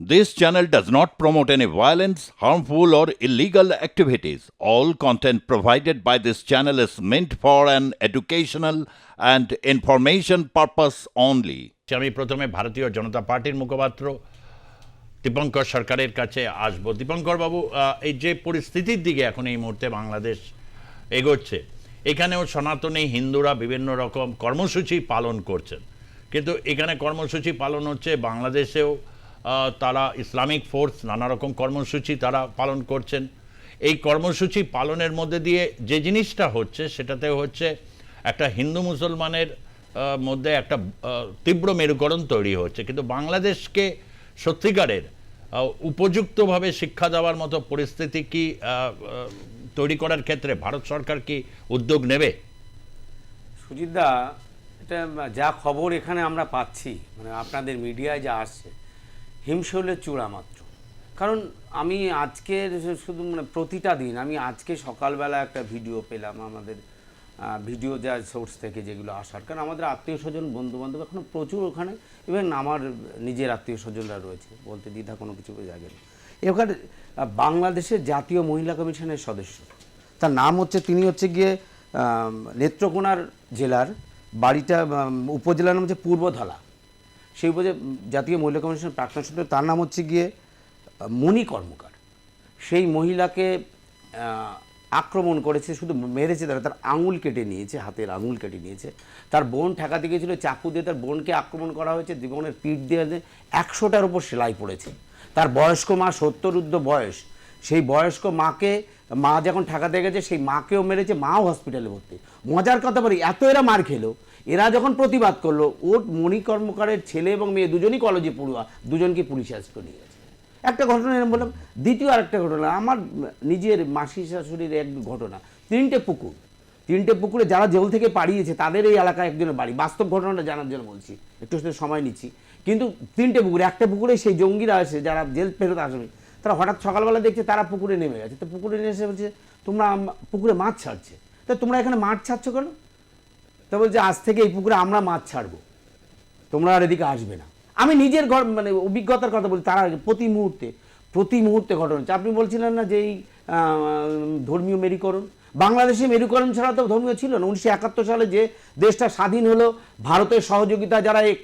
This channel does not promote any violence, harmful, or illegal activities. All content provided by this channel is meant for an educational and information purpose only. আমি প্রথমে ভারতীয় জনতা পার্টির মুখপাত্র দীপঙ্কর সরকারের কাছে আসব দীপঙ্কর বাবু এই যে পরিস্থিতির দিকে এখন এই মুহূর্তে বাংলাদেশ এগোচ্ছে এখানেও সনাতনী হিন্দুরা বিভিন্ন রকম কর্মসূচি পালন করছেন কিন্তু এখানে কর্মসূচি পালন হচ্ছে বাংলাদেশেও তারা ইসলামিক ফোর্স নানা রকম কর্মসূচি তারা পালন করছেন। এই কর্মসূচি পালনের মধ্যে দিয়ে যে জিনিসটা হচ্ছে, সেটাতে হচ্ছে একটা হিন্দু মুসলমানের মধ্যে একটা তীব্র মেরুকরণ তৈরি হচ্ছে। কিন্তু বাংলাদেশকে সত্যিকারের উপযুক্তভাবে শিক্ষা দেওয়ার মতো পরিস্থিতি কি তৈরি করার ক্ষেত্রে ভারত সরকার কি উদ্যোগ নেবে? সুজিতদা এটা যা খবর এখানে আমরা পাচ্ছি মানে আপনাদের মিডিয়ায় যা আসছে হিমশৈলের চূড়া মাত্র। কারণ আমি আজকের শুধু মানে প্রতিটা দিন, আমি আজকে সকালবেলা একটা ভিডিও পেলাম আমাদের ভিডিও যা সোর্স থেকে যেগুলো আসার। কারণ আমাদের আত্মীয় স্বজন বন্ধু বান্ধব এখনও প্রচুর ওখানে। ইভেন আমার নিজের আত্মীয় স্বজনরা রয়েছে। বলতে দ্বিধা কোনো কিছু জায়গা নেই এখানে বাংলাদেশের জাতীয় মহিলা কমিশনের সদস্য। তার নাম হচ্ছে, তিনি হচ্ছে গিয়ে নেত্রকোনার জেলার বাড়িটা উপজেলার নাম হচ্ছে পূর্বধলা। সেই উপজে জাতীয় মহিলা কমিশনের প্রাক্তন সদস্য তার নাম হচ্ছে গিয়ে, মণি কর্মকার। সেই মহিলাকে আক্রমণ করেছে, শুধু মেরেছে তারা, তার আঙুল কেটে নিয়েছে, হাতের আঙুল কেটে নিয়েছে। তার বোন ঠেকাতে গিয়েছিল চাকু দিয়ে তার বোনকে আক্রমণ করা হয়েছে বোনের পিঠ দিয়ে একশোটার উপর সেলাই পড়েছে। তার বয়স্ক মা সত্তরুদ্ধ বয়স সেই বয়স্ক মাকে, মা যখন ঠেকাতে গেছে, সেই মাকেও মেরেছে, মাও হসপিটালে ভর্তি। মজার কথা বলি, এত এরা মার খেলো। এরা যখন প্রতিবাদ করল, ওর মণি কর্মকারের ছেলে এবং মেয়ে দুজনই কলেজে পড়ুয়া দুজনকে পুলিশে আজকে নিয়ে গেছে। একটা ঘটনা এরকম বললাম, দ্বিতীয় আরেকটা ঘটনা, আমার নিজের মাসি শাশুড়ির এক ঘটনা, তিনটে পুকুর। তিনটে পুকুরে যারা জেল থেকে পাড়িয়েছে, তাদের এই এলাকায় একজনের বাড়ি। বাস্তব ঘটনাটা জানার জন্য বলছি, একটু সময় নিচ্ছি। কিন্তু তিনটে পুকুরে, একটা পুকুরে সেই জঙ্গিরা আসে যারা জেল ফেরত আসবে তারা হঠাৎ সকালবেলা দেখছে তারা পুকুরে নেমে গেছে। তো পুকুরে নেমে এসে বলছে, তোমরা পুকুরে মাছ ছাড়ছে? তা তোমরা এখানে মাছ ছাড়ছো কেন? তা বলছে, আজ থেকে এই পুকুরে আমরা মাছ ছাড়বো। তোমরা আর এদিকে আসবে না। আমি নিজের ঘর মানে অভিজ্ঞতার কথা বলি, তারা প্রতি মুহূর্তে প্রতি মুহূর্তে ঘটনা হচ্ছে। আপনি বলছিলেন না যে এই ধর্মীয় মেরুকরণ? বাংলাদেশে মেরুকরণ ছাড়া তো ধর্মীয় ছিল না। উনিশশো একাত্তর সালে যে দেশটা স্বাধীন হলো, ভারতের সহযোগিতা যারা ছাব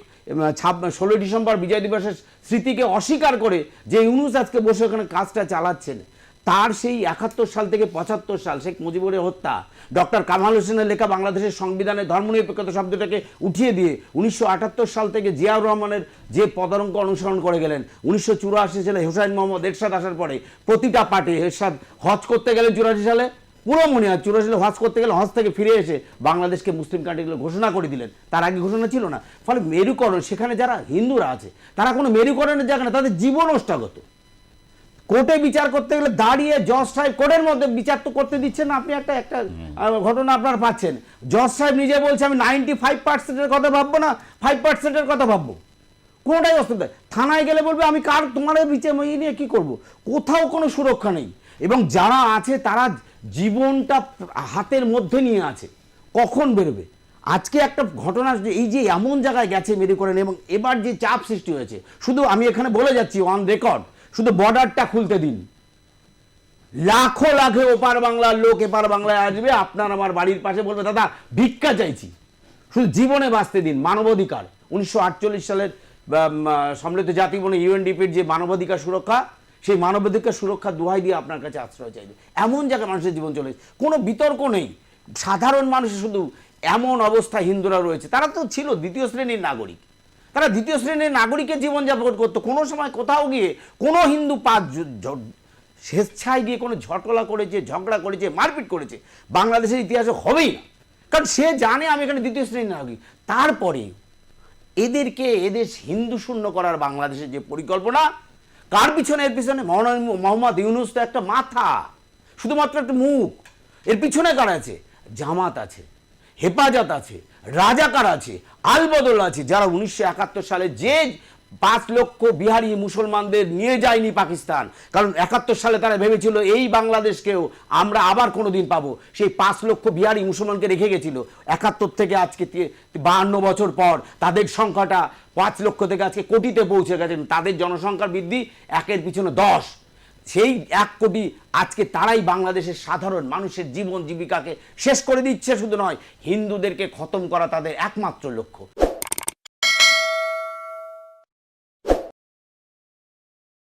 ষোলোই ডিসেম্বর বিজয় দিবসের স্মৃতিকে অস্বীকার করে যে ইউনুস আজকে বসে ওখানে কাজটা চালাচ্ছেন, তার সেই একাত্তর সাল থেকে পঁচাত্তর সাল শেখ মুজিবুরের হত্যা, ডক্টর কামাল হোসেনের লেখা বাংলাদেশের সংবিধানে ধর্মনিরপেক্ষতা শব্দটাকে উঠিয়ে দিয়ে উনিশশো আটাত্তর সাল থেকে জিয়াউর রহমানের যে পদাঙ্ক অনুসরণ করে গেলেন, উনিশশো চুরাশি সালে হোসাইন মোহাম্মদ এরশাদ আসার পরে প্রতিটা পার্টি এরশাদ হজ করতে গেলেন চুরাশি সালে। পুরো মনে হয় চুরাশি সালে হজ করতে গেলে হজ থেকে ফিরে এসে বাংলাদেশকে মুসলিম কান্ট্রিগুলো ঘোষণা করে দিলেন। তার আগে ঘোষণা ছিল না। ফলে মেরুকরণ সেখানে যারা হিন্দুরা আছে তারা কোনো মেরুকরণের জায়গা না তাদের জীবন ওষ্ঠাগত কোর্টে বিচার করতে গেলে দাঁড়িয়ে জজ সাহেব কোর্টের মধ্যে বিচার তো করতে দিচ্ছেন না আপনি একটা একটা ঘটনা আপনারা পাচ্ছেন। জজ সাহেব নিজে বলছে আমি নাইনটি ফাইভ পার্সেন্টের কথা ভাববো না ফাইভ পার্সেন্টের কথা ভাববো। কোনোটাই নেই। থানায় গেলে বলবে আমি কার তোমার বিচার ইয়ে নিয়ে কী করব? কোথাও কোনো সুরক্ষা নেই। এবং যারা আছে তারা জীবনটা হাতের মধ্যে নিয়ে আছে। কখন বেরোবে? আজকে একটা ঘটনা এই যে এমন জায়গায় গেছে মেরুকরণ এবং এবার যে চাপ সৃষ্টি হয়েছে, শুধু আমি এখানে বলে যাচ্ছি অন রেকর্ড শুধু বর্ডারটা খুলতে দিন। লাখো লাখে ওপার বাংলার লোক এপার বাংলায় আসবে, আপনার আমার বাড়ির পাশে বলবে, দাদা, ভিক্ষা চাইছি। শুধু জীবনে বাঁচতে দিন, মানবাধিকার। উনিশশো আটচল্লিশ সালের সম্মিলিত জাতি মানে ইউএনডিপির যে মানবাধিকার সুরক্ষা সেই মানবাধিকার সুরক্ষা দোহাই দিয়ে আপনার কাছে আশ্রয় চাইবে এমন জায়গায় মানুষের জীবন চলে। কোনো বিতর্ক নেই। সাধারণ মানুষের শুধু এমন অবস্থা হিন্দুরা রয়েছে। তারা তো ছিল দ্বিতীয় শ্রেণির নাগরিক। তারা দ্বিতীয় শ্রেণির নাগরিকের জীবনযাপন করতো। কোনো সময় কোথাও গিয়ে কোনো হিন্দু পাঁচ স্বেচ্ছায় গিয়ে কোনো ঝটলা করেছে, ঝগড়া করেছে, মারপিট করেছে, বাংলাদেশের ইতিহাসে হবেই না। কারণ সে জানে আমি এখানে দ্বিতীয় শ্রেণির নাগরিক। তারপরে এদেরকে এদেশ হিন্দু শূন্য করার বাংলাদেশের যে পরিকল্পনা কার পিছনে? এর পিছনে মোহাম্মদ ইউনুস তো একটা মাথা, শুধুমাত্র একটা মুখ। এর পিছনে কার আছে? জামাত আছে, হেফাজত আছে, রাজাকার আছে আলবদল আছে, যারা উনিশশো একাত্তর সালে যে পাঁচ লক্ষ বিহারি মুসলমানদের নিয়ে যায়নি পাকিস্তান। কারণ একাত্তর সালে তারা ভেবেছিল, এই বাংলাদেশকেও আমরা আবার কোনো দিন পাবো। সেই পাঁচ লক্ষ বিহারি মুসলমানকে রেখে গেছিল। একাত্তর থেকে আজকে বাহান্ন বছর পর তাদের সংখ্যাটা পাঁচ লক্ষ থেকে আজকে কোটিতে পৌঁছে গেছে। তাদের জনসংখ্যার বৃদ্ধি একের পিছনে দশ। সেই এক কোটি আজকে তারাই বাংলাদেশের সাধারণ মানুষের জীবন জীবিকাকে শেষ করে দিচ্ছে শুধু নয়, হিন্দুদেরকে খতম করা তাদের একমাত্র লক্ষ্য।